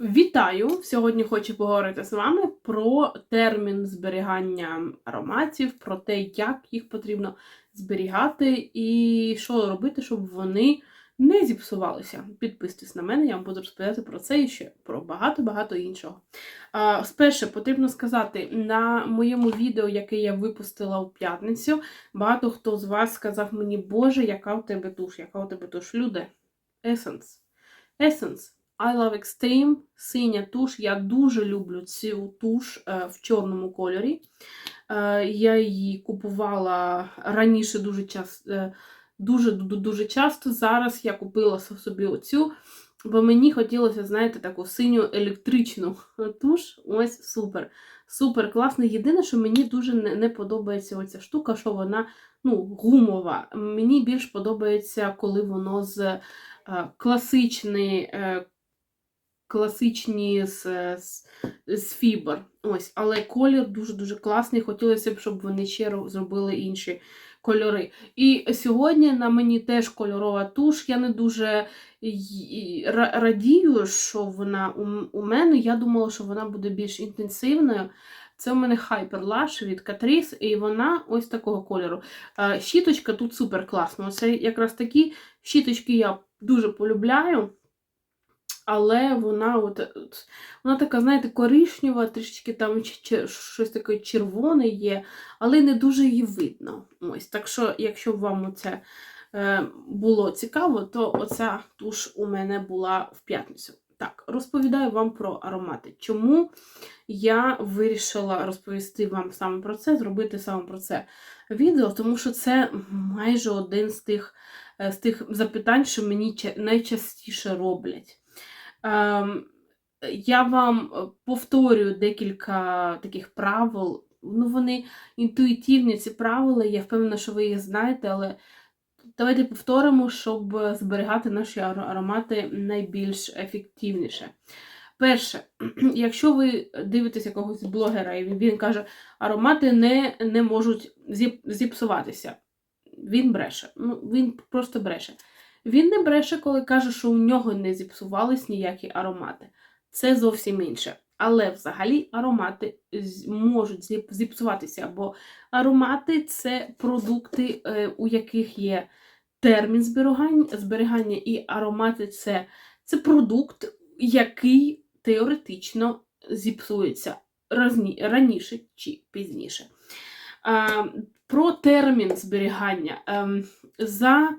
Вітаю! Сьогодні хочу поговорити з вами про термін зберігання ароматів, про те, як їх потрібно зберігати і що робити, щоб вони не зіпсувалися. Підписуйтесь на мене, я вам буду розповідати про це і ще про багато-багато іншого. А, Сперше потрібно сказати, на моєму відео, яке я випустила у п'ятницю, багато хто з вас сказав мені, Боже, яка у тебе туш, яка у тебе туш. Люди, Essence. Essence. I Love Extreme, синя туш. Я дуже люблю цю туш е, в чорному кольорі. Е, Я її купувала раніше дуже часто. Дуже, дуже часто. Зараз я купила собі оцю, бо мені хотілося, знаєте, таку синю електричну туш. Ось супер. Супер класно. Єдине, що мені дуже не, подобається оця штука, що вона ну, гумова. Мені більш подобається, коли воно з е, класичний. Класичні з, з, з фібр. Ось, Але колір дуже-дуже класний. Хотілося б, щоб вони ще зробили інші кольори. І сьогодні на мені теж кольорова туш. Я не дуже радію, що вона у, мене. Я думала, що вона буде більш інтенсивною. Це у мене Hyper Lush від Catrice, і вона ось такого кольору. Щіточка тут супер класна. Це якраз такі щіточки я дуже полюбляю але вона от, вона така, знаєте, коричнева, трішечки там щось таке червоне є, але не дуже її видно. Ось, Так що, якщо вам це е, було цікаво, то оця туш у мене була в п'ятницю. Так, розповідаю вам про аромати. Чому я вирішила розповісти вам саме про це, зробити саме про це відео, тому що це майже один з тих, е, з тих запитань, що мені найчастіше роблять. Ем, я вам е, повторюю декілька таких правил. Ну, вони інтуїтивні, ці правила, я впевнена, що ви їх знаєте, але давайте повторимо, щоб зберігати наші аромати найбільш ефективніше. Перше, якщо ви дивитесь якогось блогера, і він каже, аромати не не можуть зіпсуватися, він бреше. Ну, Він просто бреше. Він не бреше, коли каже, що у нього не зіпсувались ніякі аромати. Це зовсім інше. Але взагалі аромати можуть зіпсуватися, бо аромати це продукти, е, у яких є термін зберігання, і аромати це, це продукт, який теоретично зіпсується раніше чи пізніше. Про термін зберігання. Ем, за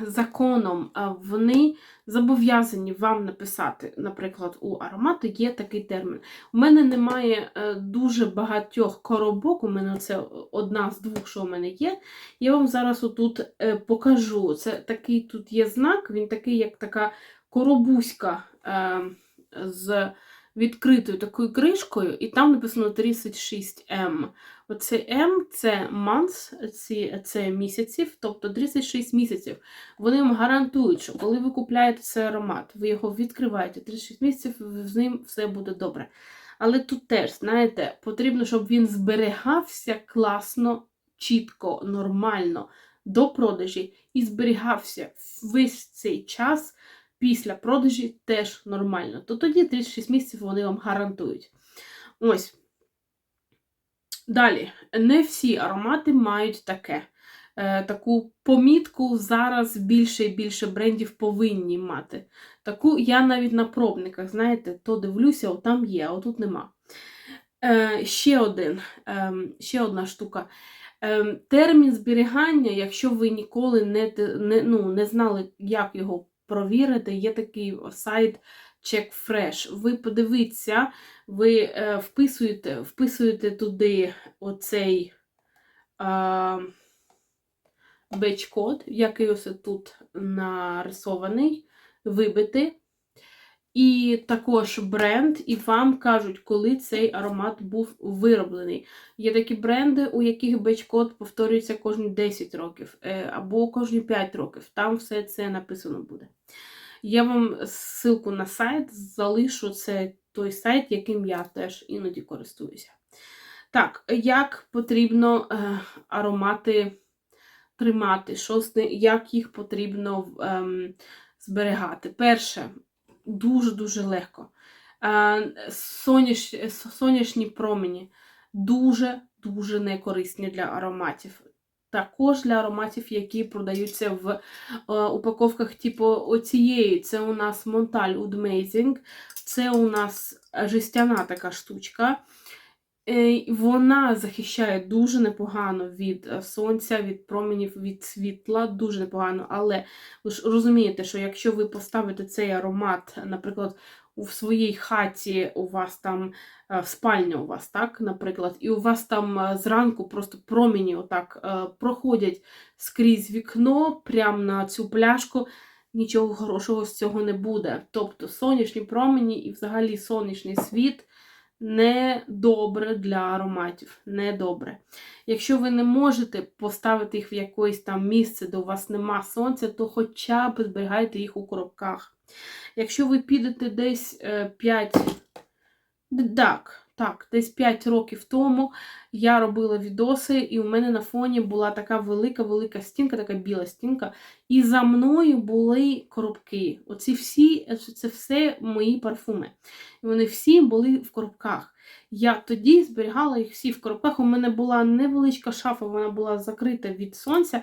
законом вони зобов'язані вам написати, наприклад, у аромати є такий термін. У мене немає е, дуже багатьох коробок, у мене це одна з двох, що у мене є. Я вам зараз отут е, покажу. Це такий тут є знак, він такий, як така коробуська ем, з відкритою такою кришкою, і там написано 36М. Оце М це months, це, це місяців, тобто 36 місяців. Вони вам гарантують, що коли ви купляєте цей аромат, ви його відкриваєте 36 місяців, з ним все буде добре. Але тут теж, знаєте, потрібно, щоб він зберігався класно, чітко, нормально до продажі і зберігався весь цей час після продажі теж нормально. То тоді 36 місяців вони вам гарантують. Ось. Далі, не всі аромати мають таке. Е, таку помітку зараз більше і більше брендів повинні мати. Таку я навіть на пробниках, знаєте, то дивлюся, о, там є, а отут нема. Е, Ще один, е, ще одна штука. Е, Термін зберігання, якщо ви ніколи не не, ну, не знали, як його провірити, є такий сайт CheckFresh. Ви подивіться, ви е, вписуєте вписуєте туди оцей беч-код, який ось тут нарисований, вибити. І також бренд, і вам кажуть, коли цей аромат був вироблений. Є такі бренди, у яких беч-код повторюється кожні 10 років е, або кожні 5 років. Там все це написано буде. Я вам ссылку на сайт залишу це той сайт, яким я теж іноді користуюся. Так, як потрібно е, аромати тримати, що, як їх потрібно е, зберігати? Перше, дуже-дуже легко. Е, Соняш, сонячні промені дуже-дуже некорисні для ароматів. Також для ароматів, які продаються в е, упаковках типу оцієї. Це у нас Oud Amazing, це у нас жестяна така штучка. Е, Вона захищає дуже непогано від е, сонця, від променів, від світла, дуже непогано. Але ви ж розумієте, що якщо ви поставите цей аромат, наприклад, у своїй хаті у вас там е, в спальні у вас, так, наприклад, і у вас там е, зранку просто промені отак е, проходять скрізь вікно, прямо на цю пляшку, нічого хорошого з цього не буде. Тобто сонячні промені і взагалі сонячний світ не добре для ароматів. Не добре. Якщо ви не можете поставити їх в якесь там місце, де у вас нема сонця, то хоча б зберігайте їх у коробках. Якщо ви підете десь 5, так, так, десь 5 років тому я робила відоси, і у мене на фоні була така велика-велика стінка, така біла стінка, і за мною були коробки. Оці всі, це все мої парфуми. І вони всі були в коробках. Я тоді зберігала їх всі в коробках. У мене була невеличка шафа, вона була закрита від сонця,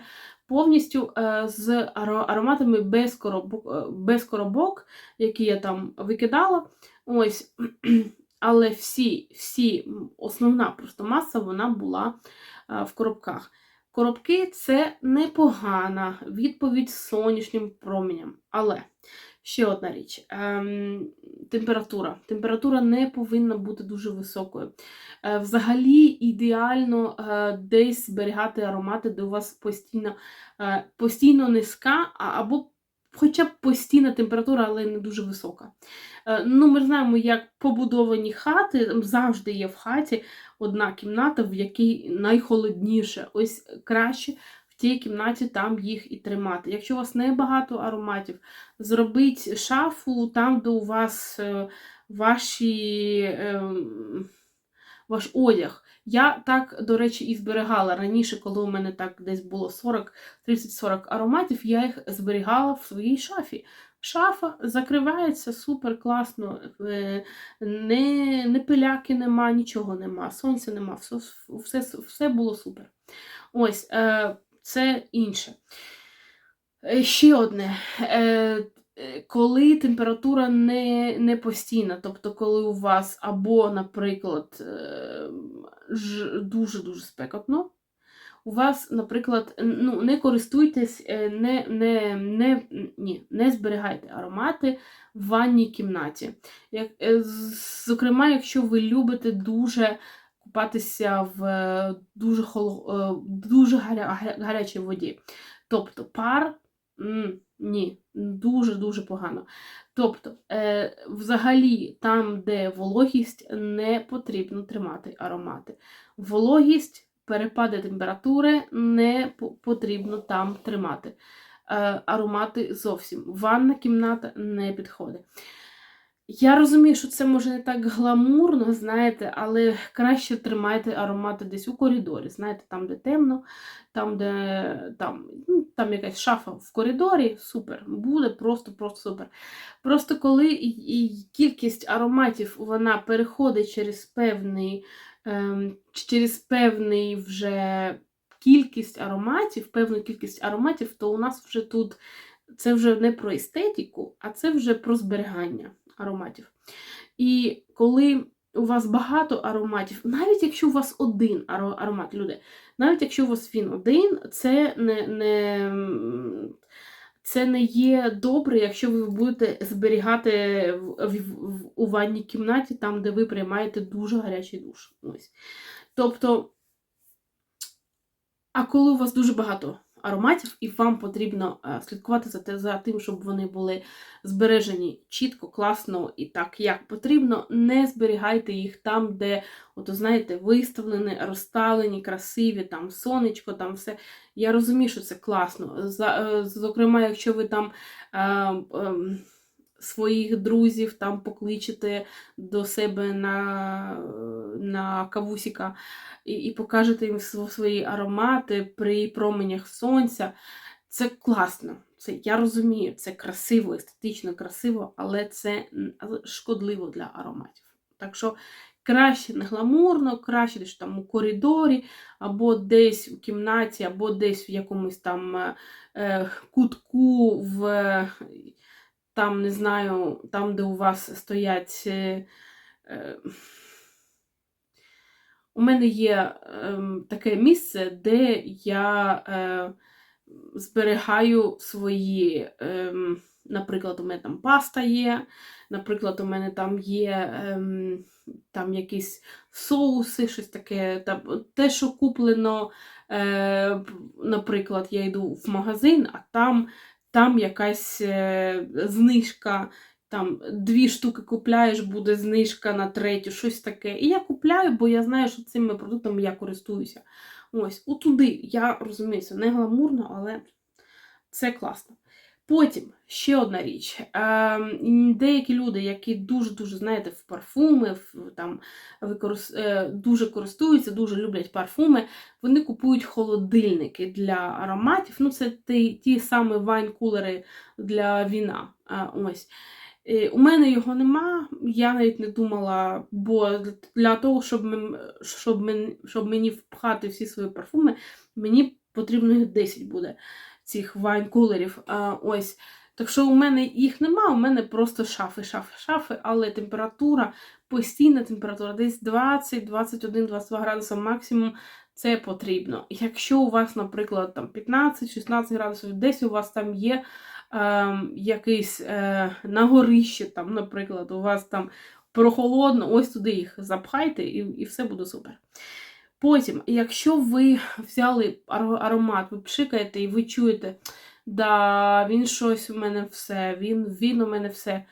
повністю е, з ароматами без коробок, е, без коробок, які я там викидала. Ось. Але всі, всі, основна просто маса вона була е, в коробках. Коробки це непогана відповідь сонячним променям. Але ще одна річ: ем, температура. Температура не повинна бути дуже високою. Е, взагалі ідеально е, десь зберігати аромати, де у вас постійно, е, постійно низька, або хоча б постійна температура, але не дуже висока. Е, Ну, ми знаємо, як побудовані хати, там завжди є в хаті одна кімната, в якій найхолодніше. Ось краще в тій кімнаті там їх і тримати. Якщо у вас небагато ароматів, зробіть шафу там, де у вас е, ваші, ем, ваш одяг. Я так, до речі, і зберігала раніше, коли у мене так десь було 40, 30-40 ароматів, я їх зберігала в своїй шафі. Шафа закривається супер класно, е, не, не пиляки нема, нічого нема, сонця нема, все, все, все було супер. Ось, е, це інше. Е, Ще одне. Е, е, Коли температура не, не постійна, тобто коли у вас або, наприклад, е, дуже-дуже спекотно, у вас, наприклад, ну, не користуйтесь, е, не, не, не, ні, не зберігайте аромати в ванній кімнаті. Як, е, зокрема, якщо ви любите дуже купатися в е, дуже, холо, е, дуже гаря, гаря- гарячій воді. Тобто пар ні, дуже-дуже погано. Тобто, е, взагалі, там, де вологість, не потрібно тримати аромати. Вологість, перепади температури не потрібно там тримати. Е, аромати зовсім. Ванна кімната не підходить. Я розумію, що це може не так гламурно, знаєте, але краще тримайте аромати десь у коридорі. Знаєте, там, де темно, там, де там, ну, там якась шафа в коридорі, супер. Буде просто-просто супер. Просто коли і- кількість ароматів вона переходить через певний, ем, через певний вже кількість ароматів, певну кількість ароматів, то у нас вже тут це вже не про естетику, а це вже про зберігання ароматів. І коли у вас багато ароматів, навіть якщо у вас один аромат, люди, навіть якщо у вас він один, це не, не, це не є добре, якщо ви будете зберігати в, в, в, у ванній кімнаті, там, де ви приймаєте дуже гарячий душ. Ось. Тобто, а коли у вас дуже багато ароматів, і вам потрібно е, слідкувати за, те, за тим, щоб вони були збережені чітко, класно і так, як потрібно, не зберігайте їх там, де, от, знаєте, виставлені, розставлені, красиві, там сонечко, там все. Я розумію, що це класно. Е, зокрема, якщо ви там е, своїх друзів там покличете до себе на, на кавусіка і, і покажете їм свої аромати при променях сонця. Це класно. Це я розумію, це красиво, естетично красиво, але це шкодливо для ароматів. Так що краще не гламурно, краще десь там у коридорі, або десь у кімнаті, або десь в якомусь там е, е, кутку, в, там, не знаю, там, де у вас стоять. Е, е, у мене є ем, таке місце, де я е, зберігаю свої, ем, наприклад, у мене там паста є, наприклад, у мене там є ем, там якісь соуси, щось таке. Там, те, що куплено, наприклад, я йду в магазин, а там, там якась е, знижка. Там дві штуки купляєш, буде знижка на третю, щось таке. І я купляю, бо я знаю, що цими продуктами я користуюся. Ось, отуди, я розумію, це не гламурно, але це класно. Потім ще одна річ. Е, деякі люди, які дуже-дуже, знаєте, в парфуми, в, там, використ... е, дуже користуються, дуже люблять парфуми, вони купують холодильники для ароматів. Ну, це ті, ті самі вайн-кулери для віна. Е, ось. Е, У мене його нема, я навіть не думала, бо для того, щоб, щоб, щоб мені впхати всі свої парфуми, мені потрібно їх 10 буде цих вайн-кулерів. Ось. Так що у мене їх нема, у мене просто шафи, шафи, шафи, але температура, постійна температура, десь 20, 21, 22 градуси максимум. Це потрібно. Якщо у вас, наприклад, там 15-16 градусів, десь у вас там є е, якийсь е, на горищі, там, наприклад, у вас там прохолодно, ось туди їх запхайте, і, і все буде супер. Потім, якщо ви взяли аромат, ви пшикаєте і ви чуєте, да, він щось у мене все, він, він у мене все.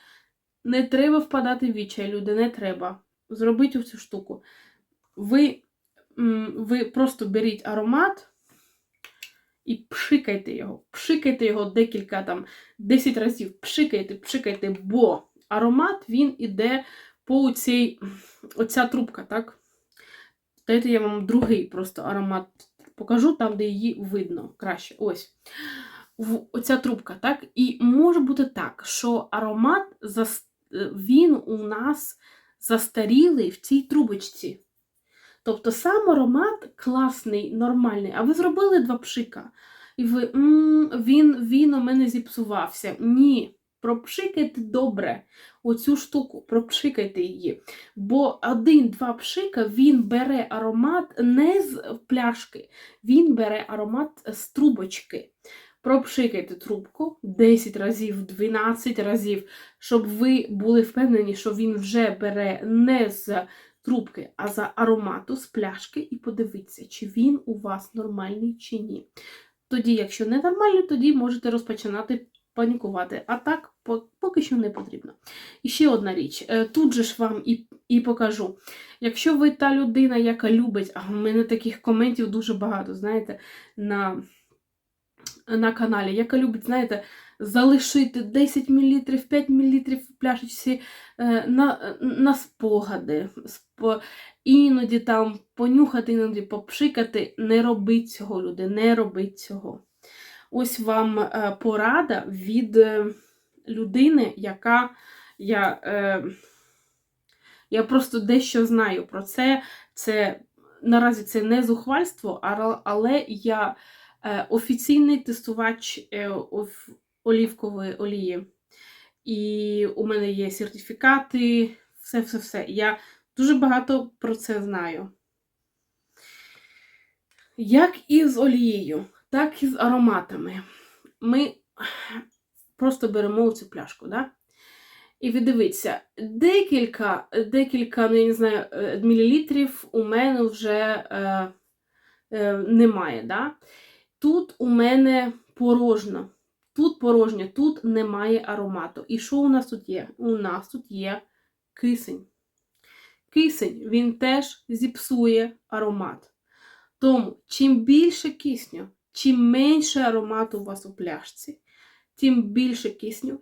Не треба впадати в відчай, люди, не треба. Зробіть цю штуку. Ви, ви просто беріть аромат і пшикайте його. Пшикайте його декілька там, 10 разів. Пшикайте, пшикайте, бо аромат він іде по цій, оця трубка, так? Дайте я вам другий просто аромат покажу, там, де її видно краще. Ось. Оця трубка, так? І може бути так, що аромат е, він у нас застарілий в цій трубочці. Тобто сам аромат класний, нормальний, а ви зробили два пшика. І ви «М, він, він у мене зіпсувався. Ні, пропшикайте добре оцю штуку, пропшикайте її. Бо один-два пшика він бере аромат не з пляшки, він бере аромат з трубочки. Пропшикайте трубку 10 разів, 12 разів, щоб ви були впевнені, що він вже бере не з трубки, а за аромату з пляшки, і подивіться, чи він у вас нормальний чи ні. Тоді, якщо не нормальний, тоді можете розпочинати панікувати. А так, поки що не потрібно. І ще одна річ. Е, Тут же ж вам і, і покажу. Якщо ви та людина, яка любить, а в мене таких коментів дуже багато, знаєте, на, на каналі, яка любить, знаєте, залишити 10 мл, 5 мл в пляшечці е, на, на спогади. Спо... Іноді там понюхати, іноді попшикати. Не робіть цього, люди, не робіть цього. Ось вам е, порада від е, людини, яка я, е, я просто дещо знаю про це. Це наразі це не зухвальство, але я офіційний тестувач олівкової олії. І у мене є сертифікати, все-все-все. Я дуже багато про це знаю. Як і з олією, так і з ароматами. Ми просто беремо цю пляшку, да? І ви дивіться, декілька, декілька, ну, я не знаю, е, мілілітрів у мене вже е, е, немає. Да? Тут у мене порожньо. Тут порожньо, тут немає аромату. І що у нас тут є? У нас тут є кисень. Кисень, він теж зіпсує аромат. Тому, чим більше кисню, чим менше аромату у вас у пляшці, тим більше кисню,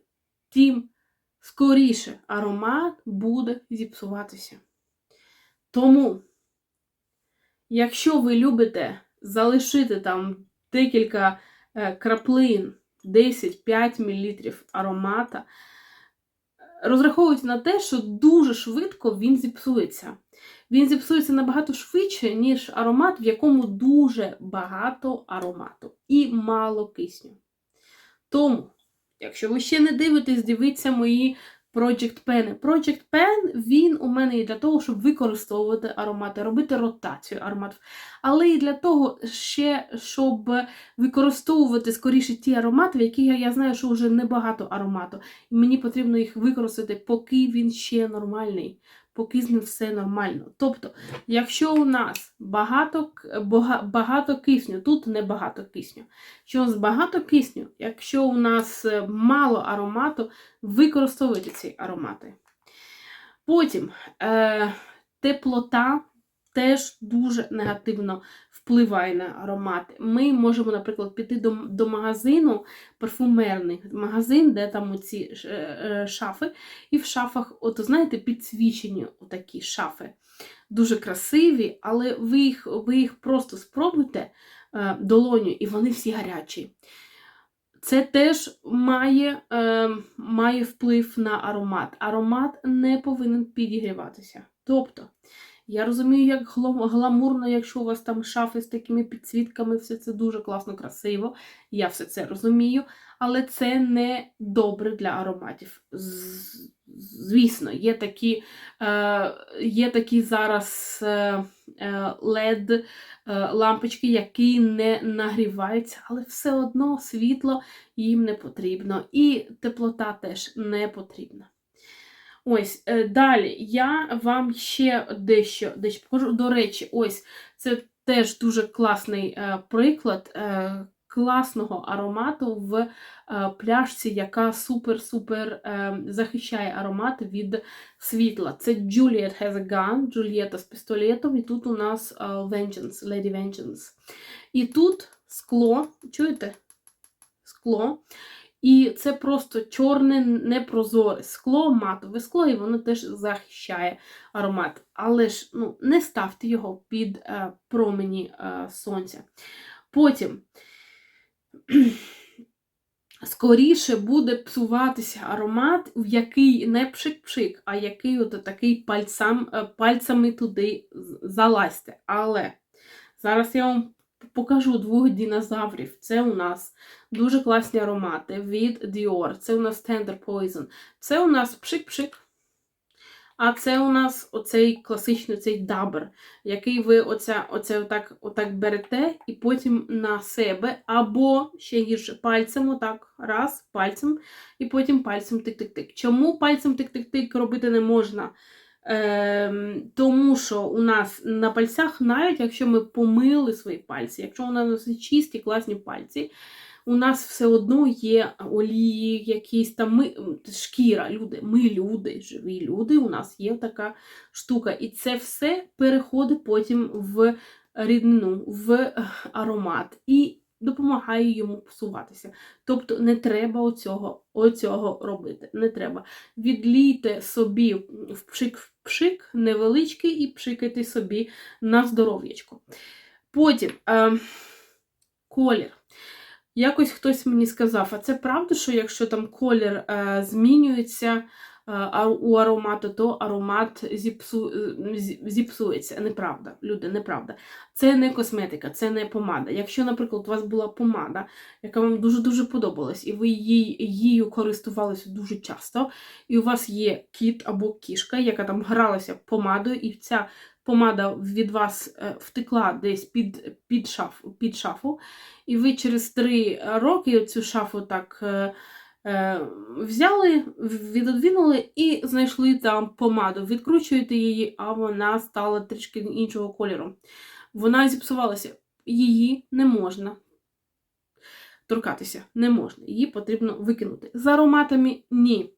тим скоріше аромат буде зіпсуватися. Тому, якщо ви любите залишити там декілька е, краплин 10-5 мл аромата. Розраховують на те, що дуже швидко він зіпсується. Він зіпсується набагато швидше, ніж аромат, в якому дуже багато аромату і мало кисню. Тому, якщо ви ще не дивитесь, дивіться мої Project Pen. Project Pen, він у мене є для того, щоб використовувати аромати, робити ротацію ароматів. Але і для того, ще, щоб використовувати скоріше ті аромати, в яких я знаю, що вже небагато аромату. І мені потрібно їх використати, поки він ще нормальний, поки з ним все нормально. Тобто, якщо у нас багато, бага- багато кисню, тут не багато кисню. Що нас багато кисню, якщо у нас е, мало аромату, використовуйте ці аромати. Потім е, теплота теж дуже негативно впливає на аромати. Ми можемо, наприклад, піти до, до магазину, парфумерний магазин, де там оці е, шафи, і в шафах, от знаєте, підсвічені такі шафи. Дуже красиві, але ви їх, ви їх просто спробуйте е, долоню, і вони всі гарячі. Це теж має, е, має вплив на аромат. Аромат не повинен підігріватися. Тобто, я розумію, як гламурно, якщо у вас там шафи з такими підсвітками, все це дуже класно, красиво. Я все це розумію, але це не добре для ароматів. Звісно, є такі, е, є такі зараз е, е, LED е, лампочки, які не нагріваються, але все одно світло їм не потрібно. І теплота теж не потрібна. Ось, е, далі я вам ще дещо, дещо покажу. До речі, ось це теж дуже класний е, приклад е, класного аромату в пляшці, яка супер-супер захищає аромат від світла. Це Juliet has a gun, Джульєта з пістолетом, і тут у нас Vengeance, Lady Vengeance. І тут скло, чуєте? Скло. І це просто чорне, непрозоре скло, матове скло, і воно теж захищає аромат. Але ж ну, не ставте його під е, промені е, сонця. Потім скоріше буде псуватися аромат, в який не пшик-пшик, а який от такий пальцям, е, пальцями туди залазьте. Але зараз я вам покажу двох динозаврів. Це у нас дуже класні аромати від Dior. Це у нас Tender Poison. Це у нас пшик-пшик. А це у нас оцей класичний цей дабер, який ви оця, оце отак, отак берете і потім на себе, або ще гірше пальцем, отак, раз, пальцем, і потім пальцем тик-тик-тик. Чому пальцем тик-тик-тик робити не можна? Ем, тому що у нас на пальцях, навіть якщо ми помили свої пальці, якщо у нас чисті, класні пальці, у нас все одно є олії, якісь там ми, шкіра, люди, ми люди, живі люди, у нас є така штука. І це все переходить потім в ріднину, в е, аромат і допомагає йому псуватися. Тобто не треба оцього, оцього робити. Не треба. Відлійте собі в пшик-пшик невеличкий і пшикайте собі на здоров'ячко. Потім е, колір. Якось хтось мені сказав, а це правда, що якщо там колір е, змінюється у аромату, то аромат зіпсу, е, зіпсується. Неправда, люди, неправда. Це не косметика, це не помада. Якщо, наприклад, у вас була помада, яка вам дуже-дуже подобалась, і ви її, її користувалися дуже часто, і у вас є кіт або кішка, яка там гралася помадою, і ця помада від вас е, втекла десь під, під, шафу, під шафу, і ви через три роки цю шафу так е, е, взяли, відодвинули і знайшли там помаду. Відкручуєте її, а вона стала трішки іншого кольору. Вона зіпсувалася. Її не можна торкатися, не можна. Її потрібно викинути. З ароматами ні.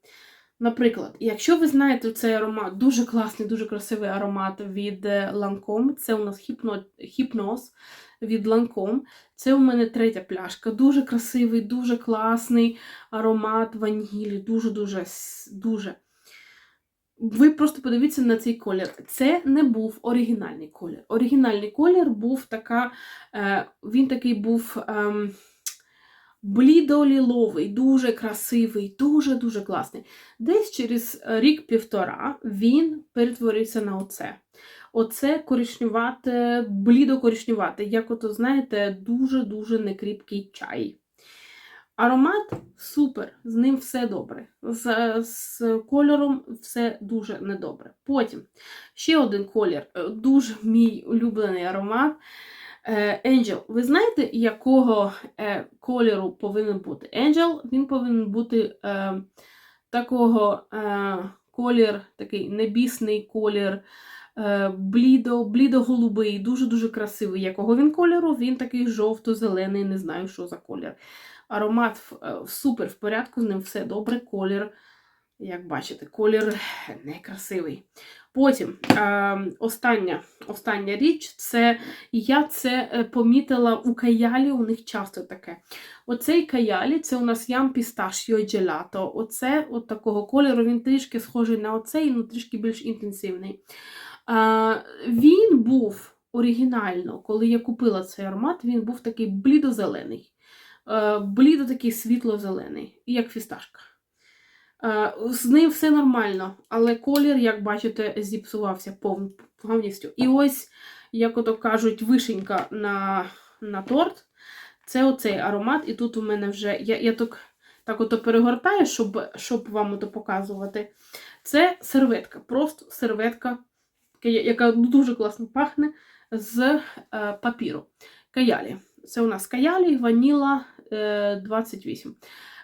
Наприклад, якщо ви знаєте цей аромат, дуже класний, дуже красивий аромат від е, Lancome, це у нас хіпно, хіпноз від Lancome. Це у мене третя пляшка. Дуже красивий, дуже класний аромат ванілі, дуже-дуже дуже. Ви просто подивіться на цей колір. Це не був оригінальний колір. Оригінальний колір був така, е, він такий був ем, блідоліловий, дуже красивий, дуже-дуже класний. Десь через рік-півтора він перетворився на оце. Оце коричнювате, блідо-коричнювате, як ото, знаєте, дуже-дуже некріпкий чай. Аромат супер, з ним все добре. З, з кольором все дуже недобре. Потім ще один колір, е, дуже мій улюблений аромат. Е, Angel. Ви знаєте, якого е, кольору повинен бути? Angel, він повинен бути е, такого е, колір, такий небісний колір, е, блідо, блідо-голубий, дуже-дуже красивий. Якого він кольору? Він такий жовто-зелений, не знаю, що за колір. Аромат е, супер в порядку, з ним все добре. Колір, як бачите, колір некрасивий. Потім е, остання, остання річ це я це е, помітила у каялі, у них часто таке. Оцей каялі це у нас ям джелато. Оце от такого кольору, він трішки схожий на оцей, ну трішки більш інтенсивний. Е, він був оригінально, коли я купила цей аромат, він був такий блідо-зелений. Блідо такий світло-зелений, як фісташка. Е, З ним все нормально, але колір, як бачите, зіпсувався пов- повністю. І ось, як ото кажуть, вишенька на, на торт. Це оцей аромат, і тут у мене вже. Я, я так, так ото перегортаю, щоб, щоб вам ото показувати. Це серветка, просто серветка, яка дуже класно пахне з е, папіру. Каялі. Це у нас каялі, ваніла е, 28.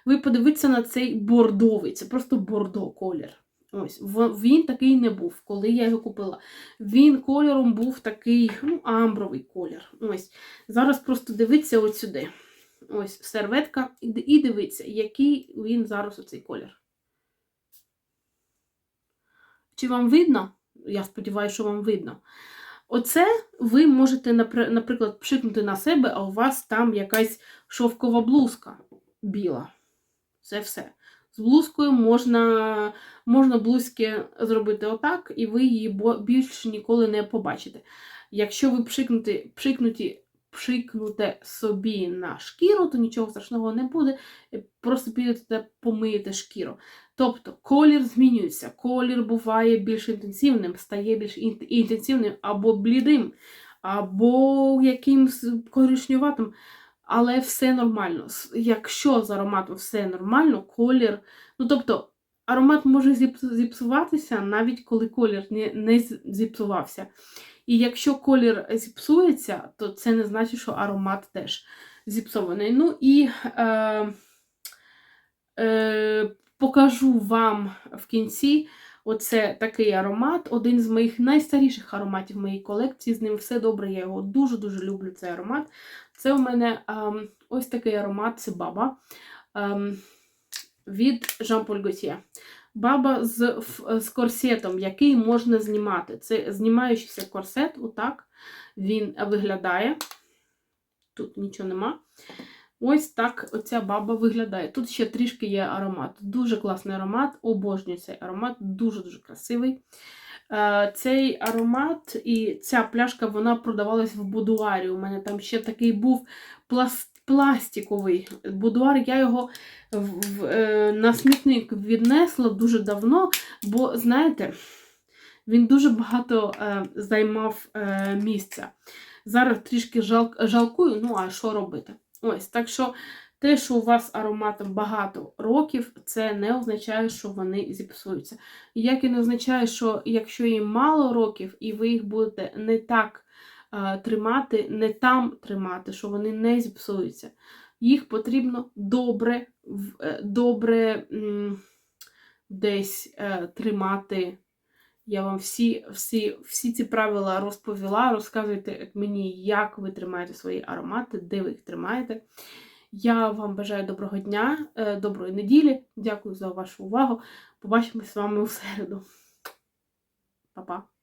Ви подивіться на цей бордовий, це просто бордо колір. Ось, він такий не був, коли я його купила. Він кольором був такий ну, амбровий колір. Ось. Зараз просто дивіться от сюди. Ось серветка, і дивіться, який він зараз оцей колір. Чи вам видно? Я сподіваюся, що вам видно. Оце ви можете, наприклад, пшикнути на себе, а у вас там якась шовкова блузка біла. Це все. З блузкою можна, можна блузки зробити отак, і ви її більш ніколи не побачите. Якщо ви пшикнути, пшикнуті, пшикнете собі на шкіру, то нічого страшного не буде. Просто підете помиєте шкіру. Тобто колір змінюється. Колір буває більш інтенсивним, стає більш інтенсивним або блідим, або якимсь коричневатим. Але все нормально. Якщо з ароматом все нормально, колір. Ну, тобто, аромат може зіпсуватися, навіть коли колір не, не зіпсувався. І якщо колір зіпсується, то це не значить, що аромат теж зіпсований. Ну і е, е, покажу вам в кінці. Оце такий аромат, один з моїх найстаріших ароматів в моїй колекції. З ним все добре, я його дуже-дуже люблю, цей аромат. Це у мене ем, ось такий аромат це баба ем, від Jean-Paul Gaultier. Баба з, з корсетом, який можна знімати. Це знімаючийся корсет, отак він виглядає. Тут нічого нема. Ось так оця баба виглядає. Тут ще трішки є аромат. Дуже класний аромат, обожнюю цей аромат, дуже-дуже красивий. Е, Цей аромат і ця пляшка вона продавалась в будуарі. У мене там ще такий був пласт, пластиковий будуар. Я його в, в, е, на смітник віднесла дуже давно, бо, знаєте, він дуже багато е, займав е, місця. Зараз трішки жал, жалкую, ну а що робити? Ось, так що те, що у вас ароматом багато років, це не означає, що вони зіпсуються. Як і не означає, що якщо їм мало років, і ви їх будете не так е, тримати, не там тримати, що вони не зіпсуються. Їх потрібно добре, е, добре десь е, тримати. Я вам всі, всі, всі ці правила розповіла. Розказуйте мені, як ви тримаєте свої аромати, де ви їх тримаєте. Я вам бажаю доброго дня, е, доброї неділі. Дякую за вашу увагу. Побачимось з вами у середу. Па-па.